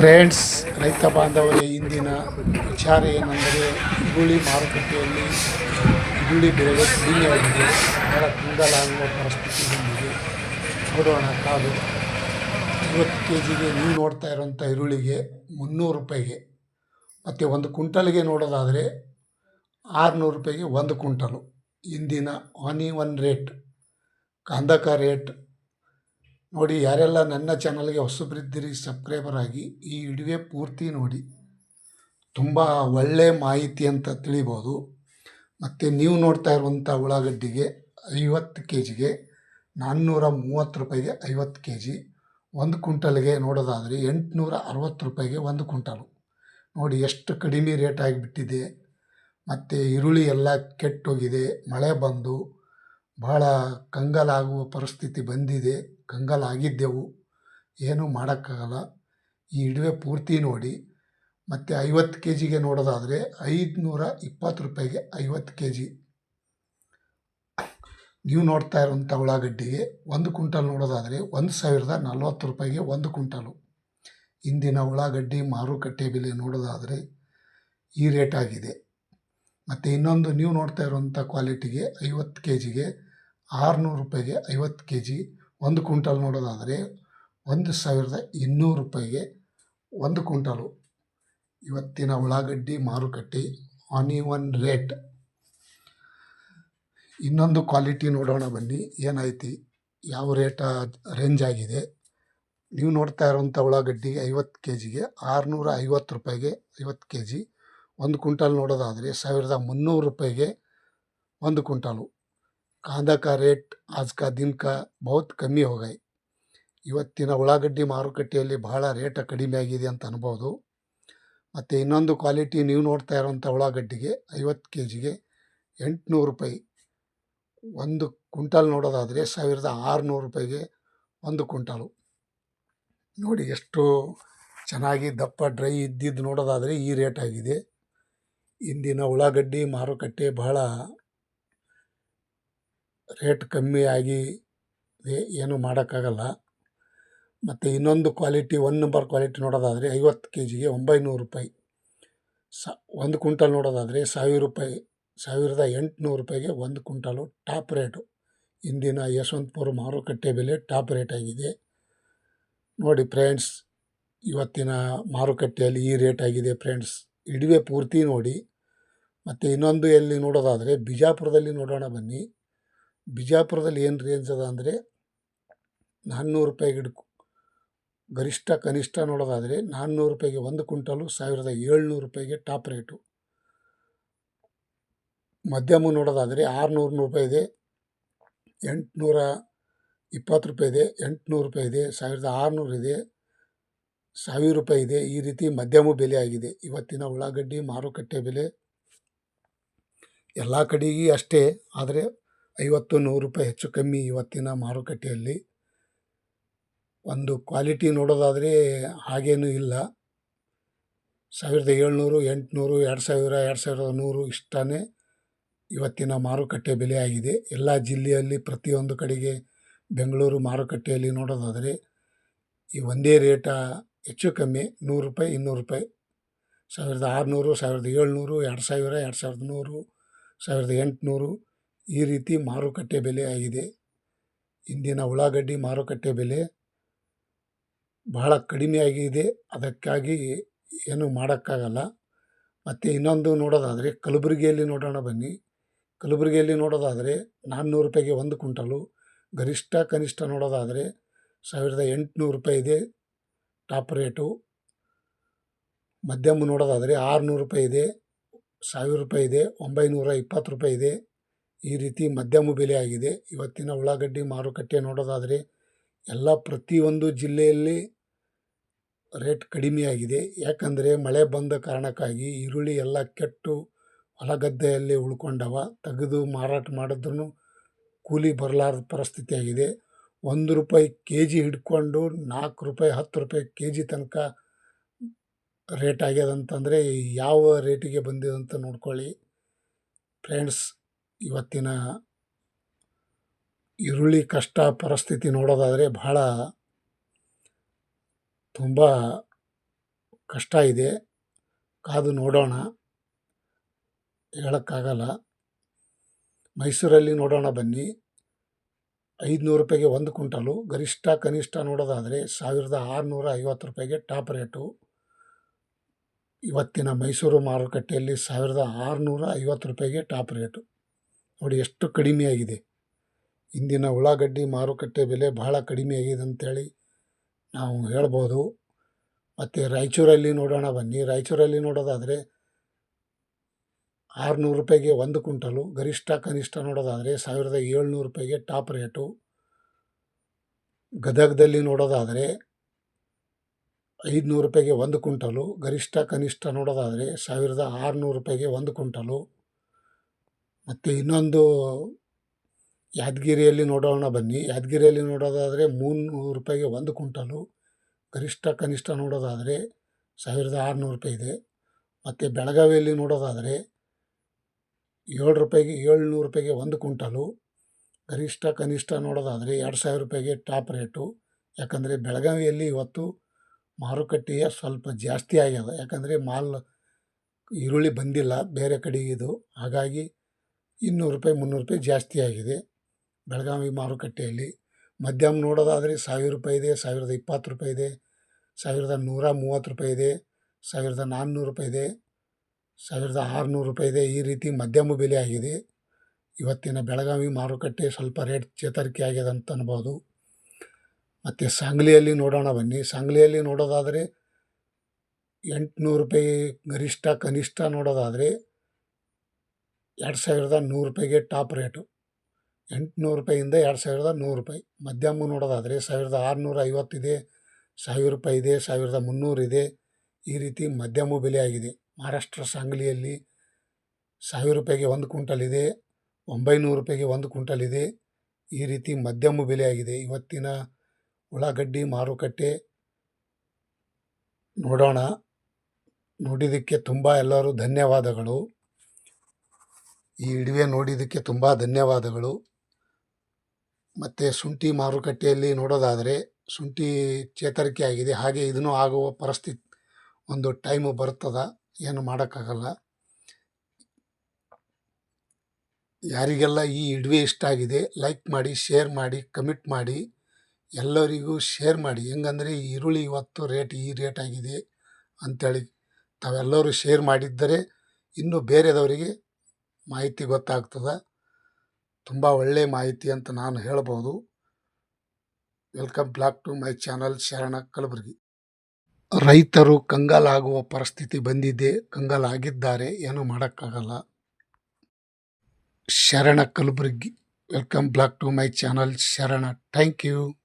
Friends, ರೈತ ಬಾಂಧವರೇ, ಇಂದಿನ ವಿಚಾರ ಏನೆಂದರೆ ಈರುಳ್ಳಿ ಮಾರುಕಟ್ಟೆಯಲ್ಲಿ ಈರುಳ್ಳಿ ಬೆಳೆಗೆ ಕಡಿಮೆಯಾಗಿದೆ. ಬಹಳ ಕುಂದಲಾಗುವ ಪರಿಸ್ಥಿತಿ ಬಂದಿದೆ ನೋಡೋಣ ಕಾದು. ಇವತ್ತು ಕೆ ಜಿಗೆ ನೀವು ನೋಡ್ತಾ ಇರೋಂಥ ಈರುಳ್ಳಿಗೆ ಮುನ್ನೂರು ರೂಪಾಯಿಗೆ. ಮತ್ತು ಒಂದು ಕುಂಟಲ್ಗೆ ನೋಡೋದಾದರೆ, ಆರುನೂರು ರೂಪಾಯಿಗೆ ಒಂದು ಕುಂಟಲು ಇಂದಿನ ಆನಿ ಒನ್ ರೇಟ್ ಕಂದಕ ರೇಟ್ ನೋಡಿ, ಯಾರೆಲ್ಲ ನನ್ನ ಚಾನಲ್ಗೆ ಹೊಸಬರಿದ್ದೀರಿ, ಸಬ್ಸ್ಕ್ರೈಬರ್ ಆಗಿ, ಈ ವಿಡಿಯೋ ಪೂರ್ತಿ ನೋಡಿ. ತುಂಬ ಒಳ್ಳೆ ಮಾಹಿತಿ ಅಂತ ತಿಳಿಬೋದು. ಮತ್ತು ನೀವು ನೋಡ್ತಾ ಇರುವಂಥ ಉಳ್ಳಾಗಡ್ಡಿಗೆ ಐವತ್ತು ಕೆ ಜಿಗೆ ನಾನ್ನೂರ ಮೂವತ್ತು ರೂಪಾಯಿಗೆ ಐವತ್ತು ಕೆ ಜಿ ಒಂದು ಕುಂಟಲ್ಗೆ ನೋಡೋದಾದರೆ ಎಂಟುನೂರ ಅರವತ್ತು ರೂಪಾಯಿಗೆ ಒಂದು ಕುಂಟಲು ನೋಡಿ, ಎಷ್ಟು ಕಡಿಮೆ ರೇಟ್ ಆಗಿಬಿಟ್ಟಿದೆ. ಮತ್ತು ಈರುಳ್ಳಿ ಎಲ್ಲ ಕೆಟ್ಟೋಗಿದೆ, ಮಳೆ ಬಂದು ಭಾಳ ಕಂಗಾಲಾಗುವ ಪರಿಸ್ಥಿತಿ ಬಂದಿದೆ, ಕಂಗಾಲಾಗಿದ್ದೆವು. ಏನೂ ಮಾಡೋಕ್ಕಾಗಲ್ಲ. ಈ ಇಡುವೆ ಪೂರ್ತಿ ನೋಡಿ. ಮತ್ತು ಐವತ್ತು ಕೆ ಜಿಗೆ ನೋಡೋದಾದರೆ ಐದುನೂರ ಇಪ್ಪತ್ತು ರೂಪಾಯಿಗೆ ಐವತ್ತು ಕೆ ಜಿ ನೀವು ನೋಡ್ತಾ ಇರುವಂಥ ಉಳ್ಳಾಗಡ್ಡಿಗೆ ಒಂದು ಕುಂಟಲ್ ನೋಡೋದಾದರೆ ಒಂದು ಸಾವಿರದ ನಲ್ವತ್ತು ರೂಪಾಯಿಗೆ ಒಂದು ಕುಂಟಲು ಇಂದಿನ ಉಳ್ಳಾಗಡ್ಡಿ ಮಾರುಕಟ್ಟೆ ಬೆಲೆ ನೋಡೋದಾದರೆ ಈ ರೇಟ್ ಆಗಿದೆ. ಮತ್ತು ಇನ್ನೊಂದು ನೀವು ನೋಡ್ತಾ ಇರುವಂಥ ಕ್ವಾಲಿಟಿಗೆ ಐವತ್ತು ಕೆ ಜಿಗೆ ಆರುನೂರು ರೂಪಾಯಿಗೆ ಐವತ್ತು ಕೆ ಜಿ ಒಂದು ಕುಂಟಲ್ ನೋಡೋದಾದರೆ ಒಂದು ಸಾವಿರದ ಇನ್ನೂರು ರೂಪಾಯಿಗೆ ಒಂದು ಕುಂಟಲು ಇವತ್ತಿನ ಉಳ್ಳಾಗಡ್ಡಿ ಮಾರುಕಟ್ಟೆ ಆನ್ ಒನ್ ರೇಟ್. ಇನ್ನೊಂದು ಕ್ವಾಲಿಟಿ ನೋಡೋಣ ಬನ್ನಿ ಏನೈತಿ ಯಾವ ರೇಟ, ರೇಂಜ್ ಆಗಿದೆ. ನೀವು ನೋಡ್ತಾ ಇರುವಂಥ ಉಳ್ಳಾಗಡ್ಡಿ ಐವತ್ತು ಕೆ ಜಿಗೆ ಆರುನೂರ ಐವತ್ತು ರೂಪಾಯಿಗೆ ಐವತ್ತು ಕೆ ಜಿ ಒಂದು ಕುಂಟಲ್ ನೋಡೋದಾದರೆ ಸಾವಿರದ ಮುನ್ನೂರು ರೂಪಾಯಿಗೆ ಒಂದು ಕುಂಟಲು कांदा का रेट आज का दिन का बहुत ಕಮ್ಮಿ ಹೋಗೈ ಇವತ್ತಿನ ಉಳ್ಳಾಗಡ್ಡಿ ಮಾರುಕಟ್ಟೆಯಲ್ಲಿ ಬಹಳ ರೇಟ್ ಕಡಿಮೆ ಆಗಿದೆ ಅಂತ ಅನ್ಬೋದು ಮತ್ತು ಇನ್ನೊಂದು ಕ್ವಾಲಿಟಿ ನೀವು ನೋಡ್ತಾ ಇರೋಂಥ ಉಳ್ಳಾಗಡ್ಡಿಗೆ ಐವತ್ತು ಕೆ ಜಿಗೆ ಎಂಟುನೂರು ರೂಪಾಯಿ ಒಂದು ಕುಂಟಲ್ ನೋಡೋದಾದರೆ ಸಾವಿರದ ಆರುನೂರು ರೂಪಾಯಿಗೆ ಒಂದು ಕುಂಟಲು ನೋಡಿ ಎಷ್ಟು ಚೆನ್ನಾಗಿ ದಪ್ಪ ಡ್ರೈ ಇದ್ದಿದ್ದು ನೋಡೋದಾದರೆ ಈ ರೇಟ್ ಆಗಿದೆ ಇಂದಿನ ಉಳ್ಳಾಗಡ್ಡಿ ಮಾರುಕಟ್ಟೆ ಬಹಳ ರೇಟ್ ಕಮ್ಮಿ ಆಗಿ ಏನು ಮಾಡೋಕ್ಕಾಗಲ್ಲ. ಮತ್ತು ಇನ್ನೊಂದು ಕ್ವಾಲಿಟಿ, ಒನ್ ನಂಬರ್ ಕ್ವಾಲಿಟಿ ನೋಡೋದಾದರೆ ಐವತ್ತು ಕೆ ಜಿಗೆ ಒಂಬೈನೂರು ರೂಪಾಯಿ. ಸ, ಒಂದು ಕುಂಟಲ್ ನೋಡೋದಾದರೆ ಸಾವಿರ ರೂಪಾಯಿ, ಸಾವಿರದ ಎಂಟುನೂರು ರೂಪಾಯಿಗೆ ಒಂದು ಕುಂಟಲು ಟಾಪ್ ರೇಟು. ಇಂದಿನ ಯಶವಂತಪುರ ಮಾರುಕಟ್ಟೆ ಬೆಲೆ ಟಾಪ್ ರೇಟ್ ಆಗಿದೆ. ನೋಡಿ ಫ್ರೆಂಡ್ಸ್, ಇವತ್ತಿನ ಮಾರುಕಟ್ಟೆಯಲ್ಲಿ ಈ ರೇಟ್ ಆಗಿದೆ ಫ್ರೆಂಡ್ಸ್. ಇಡುವೆ ಪೂರ್ತಿ ನೋಡಿ. ಮತ್ತು ಇನ್ನೊಂದು ಎಲ್ಲಿ ನೋಡೋದಾದರೆ ಬಿಜಾಪುರದಲ್ಲಿ ನೋಡೋಣ ಬನ್ನಿ. ಬಿಜಾಪುರದಲ್ಲಿ ಏನು ರೇಂಜ್ ಅದ ಅಂದರೆ ನಾನ್ನೂರು ರೂಪಾಯಿಗೆ ಹಿಡ್ಕೊ ಗರಿಷ್ಠ ಕನಿಷ್ಠ ನೋಡೋದಾದರೆ ನಾನ್ನೂರು ರೂಪಾಯಿಗೆ ಒಂದು ಕ್ವಿಂಟಲು ಸಾವಿರದ ಏಳ್ನೂರು ರೂಪಾಯಿಗೆ ಟಾಪ್ ರೇಟು. ಮಧ್ಯಮ ನೋಡೋದಾದರೆ ಆರುನೂರು ರೂಪಾಯಿ ಇದೆ, ಎಂಟುನೂರ ಇಪ್ಪತ್ತು ರೂಪಾಯಿ ಇದೆ, ಎಂಟುನೂರು ರೂಪಾಯಿ ಇದೆ, ಸಾವಿರದ ಆರುನೂರು ಇದೆ, ಸಾವಿರ ರೂಪಾಯಿ ಇದೆ. ಈ ರೀತಿ ಮಧ್ಯಮ ಬೆಲೆ ಆಗಿದೆ. ಇವತ್ತಿನ ಉಳ್ಳಾಗಡ್ಡಿ ಮಾರುಕಟ್ಟೆ ಬೆಲೆ ಎಲ್ಲ ಕಡೆಗೆ ಅಷ್ಟೇ. ಆದರೆ ಐವತ್ತು ನೂರು ರೂಪಾಯಿ ಹೆಚ್ಚು ಕಮ್ಮಿ ಇವತ್ತಿನ ಮಾರುಕಟ್ಟೆಯಲ್ಲಿ. ಒಂದು ಕ್ವಾಲಿಟಿ ನೋಡೋದಾದರೆ ಹಾಗೇನೂ ಇಲ್ಲ. ಸಾವಿರದ ಏಳ್ನೂರು, ಎಂಟುನೂರು, ಎರಡು ಸಾವಿರ, ಎರಡು ಸಾವಿರದ ನೂರು ಇಷ್ಟನೇ ಇವತ್ತಿನ ಮಾರುಕಟ್ಟೆ ಬೆಲೆ ಆಗಿದೆ. ಎಲ್ಲ ಜಿಲ್ಲೆಯಲ್ಲಿ ಪ್ರತಿಯೊಂದು ಕಡೆಗೆ ಬೆಂಗಳೂರು ಮಾರುಕಟ್ಟೆಯಲ್ಲಿ ನೋಡೋದಾದರೆ ಈ ಒಂದೇ ರೇಟ ಹೆಚ್ಚು ಕಮ್ಮಿ ನೂರು ರೂಪಾಯಿ, ಇನ್ನೂರು ರೂಪಾಯಿ. ಸಾವಿರದ ಆರುನೂರು, ಸಾವಿರದ ಏಳ್ನೂರು, ಎರಡು ಸಾವಿರ, ಎರಡು ಸಾವಿರದ ನೂರು, ಸಾವಿರದ ಎಂಟುನೂರು ಈ ರೀತಿ ಮಾರುಕಟ್ಟೆ ಬೆಲೆ ಆಗಿದೆ. ಇಂದಿನ ಉಳ್ಳಾಗಡ್ಡಿ ಮಾರುಕಟ್ಟೆ ಬೆಲೆ ಬಹಳ ಕಡಿಮೆ ಆಗಿದೆ. ಅದಕ್ಕಾಗಿ ಏನು ಮಾಡೋಕ್ಕಾಗಲ್ಲ. ಮತ್ತು ಇನ್ನೊಂದು ನೋಡೋದಾದರೆ ಕಲಬುರಗಿಯಲ್ಲಿ ನೋಡೋಣ ಬನ್ನಿ. ಕಲಬುರಗಿಯಲ್ಲಿ ನೋಡೋದಾದರೆ ನಾನ್ನೂರು ರೂಪಾಯಿಗೆ ಒಂದು ಕುಂಟಲು ಗರಿಷ್ಠ ಕನಿಷ್ಠ ನೋಡೋದಾದರೆ ಸಾವಿರದ ಎಂಟುನೂರು ರೂಪಾಯಿ ಇದೆ ಟಾಪ್ ರೇಟು. ಮಧ್ಯಮ ನೋಡೋದಾದರೆ ಆರುನೂರು ರೂಪಾಯಿ ಇದೆ. ಸಾವಿರ ರೂಪಾಯಿ ಇದೆ. ಒಂಬೈನೂರ ಇಪ್ಪತ್ತು ರೂಪಾಯಿ ಇದೆ. ಈ ರೀತಿ ಮಧ್ಯಮ ಬೆಲೆ ಆಗಿದೆ. ಇವತ್ತಿನ ಉಳ್ಳಾಗಡ್ಡಿ ಮಾರುಕಟ್ಟೆ ನೋಡೋದಾದರೆ ಎಲ್ಲ ಪ್ರತಿಯೊಂದು ಜಿಲ್ಲೆಯಲ್ಲಿ ರೇಟ್ ಕಡಿಮೆಯಾಗಿದೆ ಯಾಕಂದರೆ ಮಳೆ ಬಂದ ಕಾರಣಕ್ಕಾಗಿ ಈರುಳ್ಳಿ ಎಲ್ಲ ಕೆಟ್ಟು ಹೊಲ ಗದ್ದೆಯಲ್ಲಿ ಉಳ್ಕೊಂಡವ. ತೆಗೆದು ಮಾರಾಟ ಮಾಡಿದ್ರೂ ಕೂಲಿ ಬರಲಾರದ ಪರಿಸ್ಥಿತಿ ಆಗಿದೆ. ಒಂದು ರೂಪಾಯಿ ಕೆ ಜಿ ಹಿಡ್ಕೊಂಡು ನಾಲ್ಕು ರೂಪಾಯಿ, ಹತ್ತು ರೂಪಾಯಿ ಕೆ ಜಿ ತನಕ ರೇಟ್ ಆಗ್ಯದಂತಂದರೆ ಯಾವ ರೇಟಿಗೆ ಬಂದಿದೆ ಅಂತ ನೋಡ್ಕೊಳ್ಳಿ. ಫ್ರೆಂಡ್ಸ್ ಇವತ್ತಿನ ಈರುಳ್ಳಿ ಕಷ್ಟ ಪರಿಸ್ಥಿತಿ ನೋಡೋದಾದರೆ ಬಹಳ ತುಂಬ ಕಷ್ಟ ಇದೆ. ಕಾದು ನೋಡೋಣ. ಹೇಳೋಕ್ಕಾಗಲ್ಲ. ಮೈಸೂರಲ್ಲಿ ನೋಡೋಣ ಬನ್ನಿ. ಐದುನೂರು ರೂಪಾಯಿಗೆ ಒಂದು ಕ್ವಿಂಟಲು. ಗರಿಷ್ಠ ಕನಿಷ್ಠ ನೋಡೋದಾದರೆ ಸಾವಿರದ ಆರುನೂರ ಐವತ್ತು ರೂಪಾಯಿಗೆ ಟಾಪ್ ರೇಟು. ಇವತ್ತಿನ ಮೈಸೂರು ಮಾರುಕಟ್ಟೆಯಲ್ಲಿ ಸಾವಿರದ ಆರುನೂರ ಐವತ್ತು ರೂಪಾಯಿಗೆ ಟಾಪ್ ರೇಟು. ನೋಡಿ, ಎಷ್ಟು ಕಡಿಮೆಯಾಗಿದೆ. ಇಂದಿನ ಉಳ್ಳಾಗಡ್ಡಿ ಮಾರುಕಟ್ಟೆ ಬೆಲೆ ಬಹಳ ಕಡಿಮೆಯಾಗಿದೆ ಅಂತೇಳಿ ನಾವು ಹೇಳ್ಬೋದು. ಮತ್ತು ರಾಯಚೂರಲ್ಲಿ ನೋಡೋಣ ಬನ್ನಿ. ರಾಯಚೂರಲ್ಲಿ ನೋಡೋದಾದರೆ ಆರುನೂರು ರೂಪಾಯಿಗೆ ಒಂದು ಕ್ವಿಂಟಲು, ಗರಿಷ್ಠ ಕನಿಷ್ಠ ನೋಡೋದಾದರೆ ಸಾವಿರದ ಏಳ್ನೂರು ರೂಪಾಯಿಗೆ ಟಾಪ್ ರೇಟು. ಗದಗದಲ್ಲಿ ನೋಡೋದಾದರೆ ಐದುನೂರು ರೂಪಾಯಿಗೆ ಒಂದು ಕ್ವಿಂಟಲು, ಗರಿಷ್ಠ ಕನಿಷ್ಠ ನೋಡೋದಾದರೆ ಸಾವಿರದ ಆರುನೂರು ರೂಪಾಯಿಗೆ ಒಂದು ಕ್ವಿಂಟಲು. ಮತ್ತು ಇನ್ನೊಂದು ಯಾದಗಿರಿಯಲ್ಲಿ ನೋಡೋಣ ಬನ್ನಿ. ಯಾದಗಿರಿಯಲ್ಲಿ ನೋಡೋದಾದರೆ ಮುನ್ನೂರು ರೂಪಾಯಿಗೆ ಒಂದು ಕುಂಟಲು ಗರಿಷ್ಠ ಕನಿಷ್ಠ ನೋಡೋದಾದರೆ ಸಾವಿರದ ಆರುನೂರು ರೂಪಾಯಿ ಇದೆ. ಮತ್ತು ಬೆಳಗಾವಿಯಲ್ಲಿ ನೋಡೋದಾದರೆ ಏಳು ರೂಪಾಯಿಗೆ, ಏಳ್ನೂರು ರೂಪಾಯಿಗೆ ಒಂದು ಕುಂಟಲು ಗರಿಷ್ಠ ಕನಿಷ್ಠ ನೋಡೋದಾದರೆ ಎರಡು ಸಾವಿರ ರೂಪಾಯಿಗೆ ಟಾಪ್ ರೇಟು. ಯಾಕಂದರೆ ಬೆಳಗಾವಿಯಲ್ಲಿ ಇವತ್ತು ಮಾರುಕಟ್ಟೆಯ ಸ್ವಲ್ಪ ಜಾಸ್ತಿ ಆಗ್ಯದ ಯಾಕಂದರೆ ಮಾಲ್, ಈರುಳ್ಳಿ ಬಂದಿಲ್ಲ ಬೇರೆ ಕಡೆಗಿದು ಹಾಗಾಗಿ ಇನ್ನೂರು ರೂಪಾಯಿ, ಮುನ್ನೂರು ರೂಪಾಯಿ ಜಾಸ್ತಿ ಆಗಿದೆ. ಬೆಳಗಾವಿ ಮಾರುಕಟ್ಟೆಯಲ್ಲಿ. ಮಧ್ಯಮ ನೋಡೋದಾದರೆ ಸಾವಿರ ರೂಪಾಯಿ ಇದೆ, ಸಾವಿರದ ಇಪ್ಪತ್ತು ರೂಪಾಯಿ ಇದೆ, ಸಾವಿರದ ನೂರ ಮೂವತ್ತು ರೂಪಾಯಿ ಇದೆ, ಸಾವಿರದ ನಾನ್ನೂರು ರೂಪಾಯಿ ಇದೆ, ಸಾವಿರದ ಆರುನೂರು ರೂಪಾಯಿ ಇದೆ. ಈ ರೀತಿ ಮಧ್ಯಮ ಬೆಲೆ ಆಗಿದೆ. ಇವತ್ತಿನ ಬೆಳಗಾವಿ ಮಾರುಕಟ್ಟೆ ಸ್ವಲ್ಪ ರೇಟ್ ಚೇತರಿಕೆ ಆಗಿದೆ ಅಂತ ಅನ್ಬೋದು. ಮತ್ತು ಸಾಂಗ್ಲಿಯಲ್ಲಿ ನೋಡೋಣ ಬನ್ನಿ. ಸಾಂಗ್ಲಿಯಲ್ಲಿ ನೋಡೋದಾದರೆ ಎಂಟುನೂರು ರೂಪಾಯಿ ಗರಿಷ್ಠ, ಕನಿಷ್ಠ ನೋಡೋದಾದರೆ ಎರಡು ಸಾವಿರದ ನೂರು ರೂಪಾಯಿಗೆ ಟಾಪ್ ರೇಟು. ಎಂಟುನೂರು ರೂಪಾಯಿಂದ ಎರಡು ಸಾವಿರದ ನೂರು ರೂಪಾಯಿ. ಮಧ್ಯಮ ನೋಡೋದಾದರೆ ಸಾವಿರದ ಆರುನೂರ ಐವತ್ತಿದೆ ಸಾವಿರ ರೂಪಾಯಿ ಇದೆ, ಸಾವಿರದ ಮುನ್ನೂರು ಇದೆ. ಈ ರೀತಿ ಮಧ್ಯಮ ಬೆಲೆ ಆಗಿದೆ ಮಹಾರಾಷ್ಟ್ರ ಸಾಂಗ್ಲಿಯಲ್ಲಿ ಸಾವಿರ ರೂಪಾಯಿಗೆ ಒಂದು ಕ್ವಿಂಟಲ್ ಇದೆ, ಒಂಬೈನೂರು ರೂಪಾಯಿಗೆ ಒಂದು ಕ್ವಿಂಟಲ್ ಇದೆ. ಈ ರೀತಿ ಮಧ್ಯಮ ಬೆಲೆ ಆಗಿದೆ ಇವತ್ತಿನ ಉಳ್ಳಾಗಡ್ಡಿ, ಮಾರುಕಟ್ಟೆ ನೋಡೋಣ. ನೋಡಿದ್ದಕ್ಕೆ ತುಂಬ ಎಲ್ಲರೂ ಧನ್ಯವಾದಗಳು. ಈ ವಿಡಿಯೋ ನೋಡಿದ್ದಕ್ಕೆ ತುಂಬ ಧನ್ಯವಾದಗಳು. ಮತ್ತು ಶುಂಠಿ ಮಾರುಕಟ್ಟೆಯಲ್ಲಿ ನೋಡೋದಾದರೆ ಶುಂಠಿ ಚೇತರಿಕೆ ಆಗಿದೆ. ಹಾಗೆ ಇದನ್ನು ಆಗುವ ಪರಿಸ್ಥಿತಿ, ಒಂದು ಟೈಮು ಬರ್ತದ. ಏನು ಮಾಡೋಕ್ಕಾಗಲ್ಲ. ಯಾರಿಗೆಲ್ಲ ಈ ವಿಡಿಯೋ ಇಷ್ಟ ಆಗಿದೆ ಲೈಕ್ ಮಾಡಿ ಶೇರ್ ಮಾಡಿ ಕಮೆಂಟ್ ಮಾಡಿ, ಎಲ್ಲರಿಗೂ ಶೇರ್ ಮಾಡಿ. ಹೆಂಗಂದರೆ ಈರುಳ್ಳಿ ಇವತ್ತು ರೇಟ್ ಈ ರೇಟ್ ಆಗಿದೆ ಅಂಥೇಳಿ ತಾವೆಲ್ಲರೂ ಶೇರ್ ಮಾಡಿದ್ದರೆ ಇನ್ನೂ ಬೇರೆದವರಿಗೆ ಮಾಹಿತಿ ಗೊತ್ತಾಗ್ತದೆ. ತುಂಬ ಒಳ್ಳೆಯ ಮಾಹಿತಿ ಅಂತ ನಾನು ಹೇಳ್ಬೋದು. Welcome back to my channel Sharana Kalaburagi. ರೈತರು ಕಂಗಾಲಾಗುವ ಪರಿಸ್ಥಿತಿ ಬಂದಿದೆ. ಕಂಗಾಲಾಗಿದ್ದಾರೆ. ಏನೂ ಮಾಡೋಕ್ಕಾಗಲ್ಲ. Sharana Kalaburagi. Welcome back to my channel Sharana. Thank you.